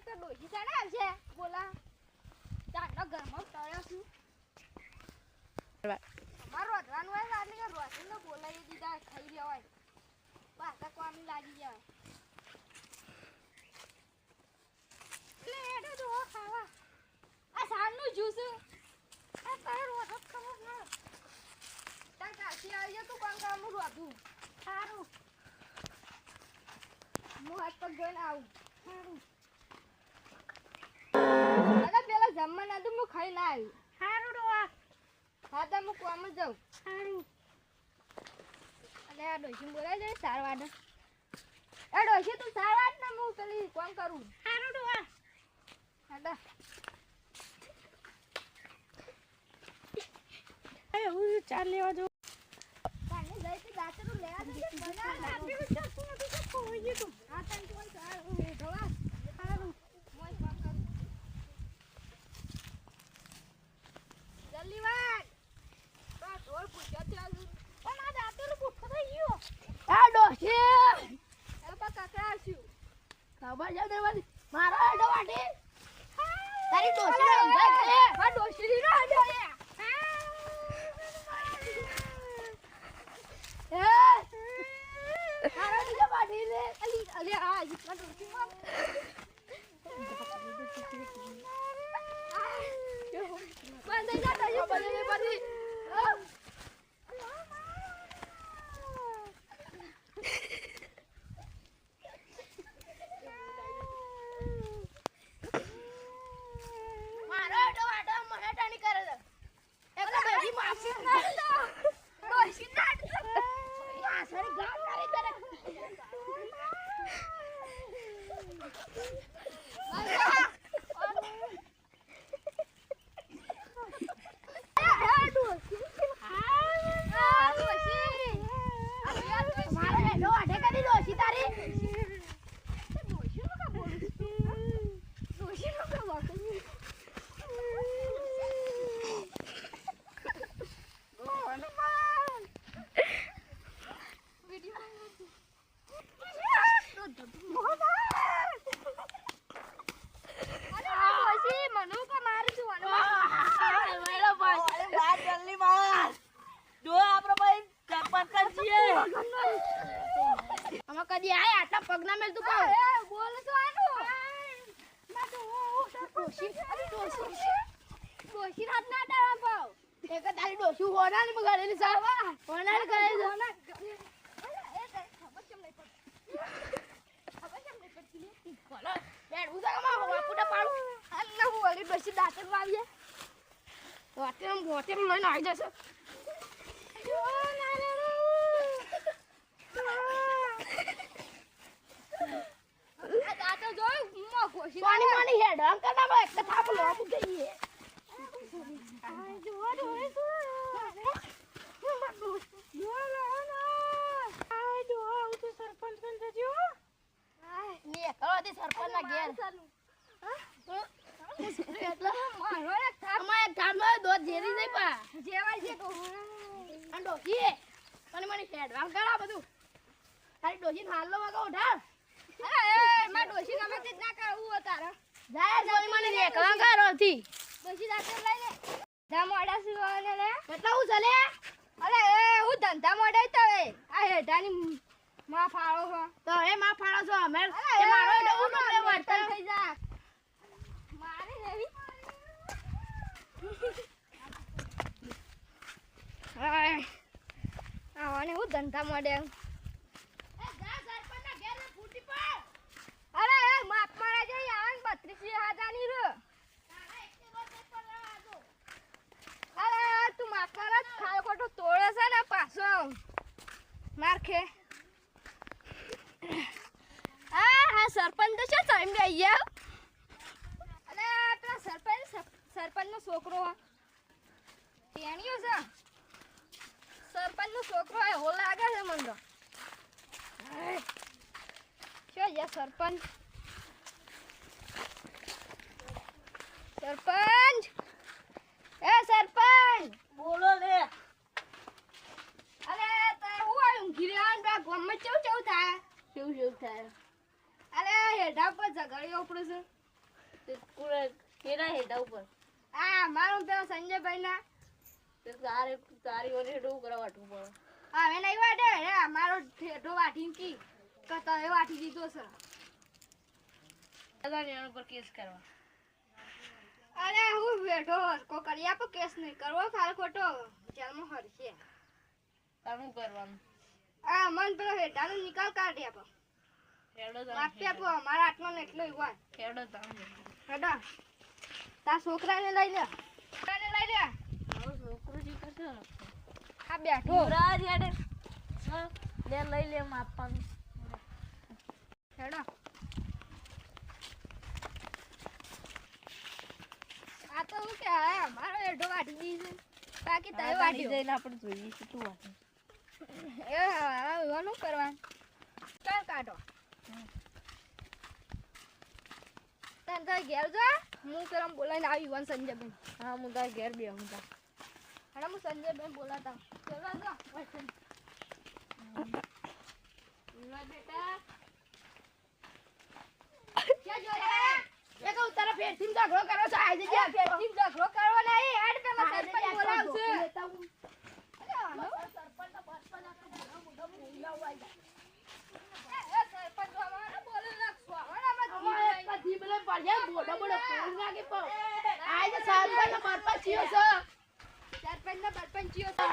એક તો ડોશી ચાલે આવશે. બોલા. ચાંદો ઘરમાં તળ્યો છું. મારું વધવાનું હોય એટલે કે રોશનને બોલાવી દીધા, ખાઈ લેવાય. પાછા કોમ લાગી જાય એટલે એડો ખાવા. આ સાંજનું જ્યુસ. આ તારે રોટો ખબર ના તાર કાશી આવી જાય તું કોણ કામ રોધું. સારું. હું હાથ પગ જોઈને આવું. આવી સારું ડોવા હા તો હું કોમ જ જાઉં. સારું અને આ ડોશી બોલાય છે સાર એ ડોશી તું સાર ને હું પેલી કોમ કરું? સારું ડોવા હા એવું ચાલ લેવા જો પાણી જઈ તો દાતરું લેવા દે બના દાતરું ચાકુ નથી તો કોઈ તું આ તને કોઈ સાર ધોવા સારું મોય કોમ કરું જલ્દી વાળ તો ઢોલ પૂછ્યો ચાલુ પણ આ દાતરું પૂછો થઈ ગયો આ ડોશી એ પા કાકા આવશું છે દેવાની મારો એડો વાટી તારી ડોશી સમજાય કે આ ડોશી નો આજો એ મારો બીજો વાટી લે અલી અલી આ જીતમાં ડોશી માં બંધ જા તો બધી મારો એડો વાટો મને ટાણી કરે છે એક તો બેસી માસી ડોશી ના માસરી ગામ કરી કરે મારો અમે કદી આય આટલા પગના મેલ તું કહું એક તારી ડોશી હોના ને મગાડેલી સાવા હોના ને કરેલી બોલો બેડ ઉસા કમા બાપુને પાડું વાતે મોતે લઈને આવી જશે પાણી પાણી હેડ અંક ના એક થાપ લો આપું જઈએ ને કરોથી સરપંચ ના ઘેર એટલે અમારે ગામમાં દોધ ઝેરી જઈ પા અને ડોશી મને મને હેડ આમ કરા બધું તારી ડોશી હાલો વાગો ઉઠાડ જાય જોઈ મને રેકલા કરો થી કેટલા હું ચાલે સરપંચ ના હું ધંધા મોડે આ હેઠાની માં ફાળો છો? તો એ માં ફાળો છો અમે એ મારો એટલે હું મારે વર્તન થઈ જા. મારે લેવી હાય. આવાને હું ધંધા મોડે એ જા સરપંચ ના ઘેર ને ફૂટી પડ અરે એ માપ મારા જઈ આન 32 હજારની રો તારા એકને રોજ એક પર રહેવા દો અરે તું માપ મારા ખાયો ખોટો તોડે છે ને પાછો માર ખે આ હા સરપંચ તો છે સાઈમ બે ગયા અરે પેલા સરપંચ સરપંચ નો છોકરો હા છે. સરપંચ નો છોકરો હો લાગે છે મને તો. શું છે સરપંચ. સરપંચ! એ સરપંચ! બોલો લે. અરે તારે હું આવ્યું? ગિરિયાન રહ્યો ને પેલા ગમે ચેવું ચેવું થાય? કેવું કેવું થાય? અરે હેઠા પર ઝઘડ્યો ઉપડે છે. હેડા કેના ઉપર. મારું પેલો સંજયભાઈ ના તારે તારી ઓને કરવા વાટવું પડે હવે નહીં વાટે હે મારો ઠેઠો વાટીને કી તો એ વાટી દીધો છે. તારે એના ઉપર કેસ કરવા. અરે હું બેઠો કો કરી આપો કેસ નહીં કરવો ખાલી ખોટો જેલમાં હરશે તારું કરવાનું? આ મન પેલો હેડાનો નિકાલ કાઢી આપો. હેડો માફી આપો મારા હાથમાં ને એટલો હોય. હેડો તામ હેડો. તાર છોકરાને લઈ લે. છોકરાને લઈ લે. છોકરો જી કરશે આ બેઠો. રાજ હેડે. લે લઈ લે માપવાનું હેડો. આ તો હું કે આ મારો એડો વાટી દીધી બાકી તય વાટી જઈને આપણે જોઈએ છે તું વાંચ એ હવે કરવાનું? ચાલ કાઢો. તને તો ઘેર જા હું પેલા બોલાવીને આવી વન સંજયભાઈ હા હું તારે ઘેર બે હું તા હા હું સંજયભાઈ બોલાતા પેલા જા વચન. બેટા ક્યાં જોયા? એ કહું તારા ફેરથી ઝઘડો કરો છો આજે એ ફેરથી ઝઘડો કરવો નહીં. હેડ પેલા સરપંચ બોલાવશે. અરે આનો? એ, એ સરપંચ અમારે બોલે રાખશો. અમારે આમાં જીવ આજે સરપંચ ને બરપંચ ચિયો છે.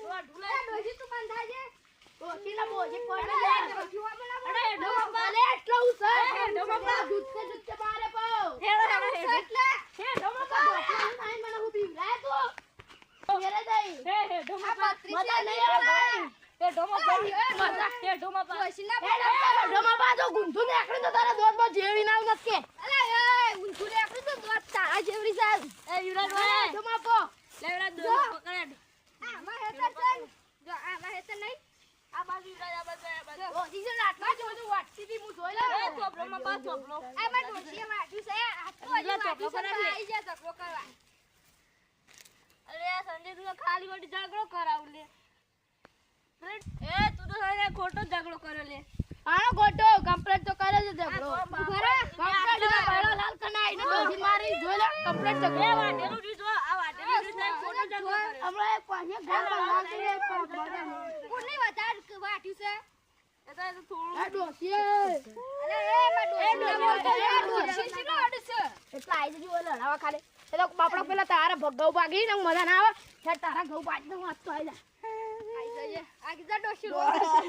ડોશી તું બંધાય છે? ડોશી આ બત્રીસ એ ઢોમો પડી. એ ડોશી ના પડી. અલા, એ, ઊંધું રેકડું તો દોત તારા જેવડી છે. જો. આ આમાં હેતર છે ને? જો, આ આમાં હેતર નહીં? આ બાજુ આ બાજુ, આ બાજુ. ને હું જોઈ લઉં. એ ચોપડોમાં બા ચોપડો. આમાં ડોશીએ વાટ્યું છે. આ કરવા. અરે આ એ તું તો સાલે ખોટો ઝઘડો કર્યો લે. આનો ખોટો. કમ્પ્લેટ તો કરે છે ઝઘડો. કમ્પ્લેટ પહેલો લાલ કનાઈ ને ડોશી મારી. જોઈ લે કમ્પ્લેટ એ વાટેલું રીત આ વાટેલું રીત ખોટો ઝઘડો કર્યો. હમણાં એક પાંચે ઘર બનાવવાનું છે. કોની વધારે વાટ્યું છે? બાપડા પેલા તારા ભગાઉ ભાગી ને મજા ના આવે ત્યારે તારા ઘઉં પાડી દઉં વાંચતો આઈ જા આઈ જઈએ. ડોશી રોય ઉડશે.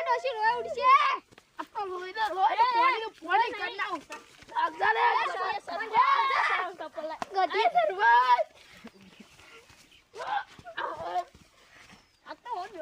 ડોશી રોય ઉડશે. આ તો રોઈ દે પોણી પોણી કરી નાખું અગજાલે ગટી સરવાઈ આ તો હો જો એ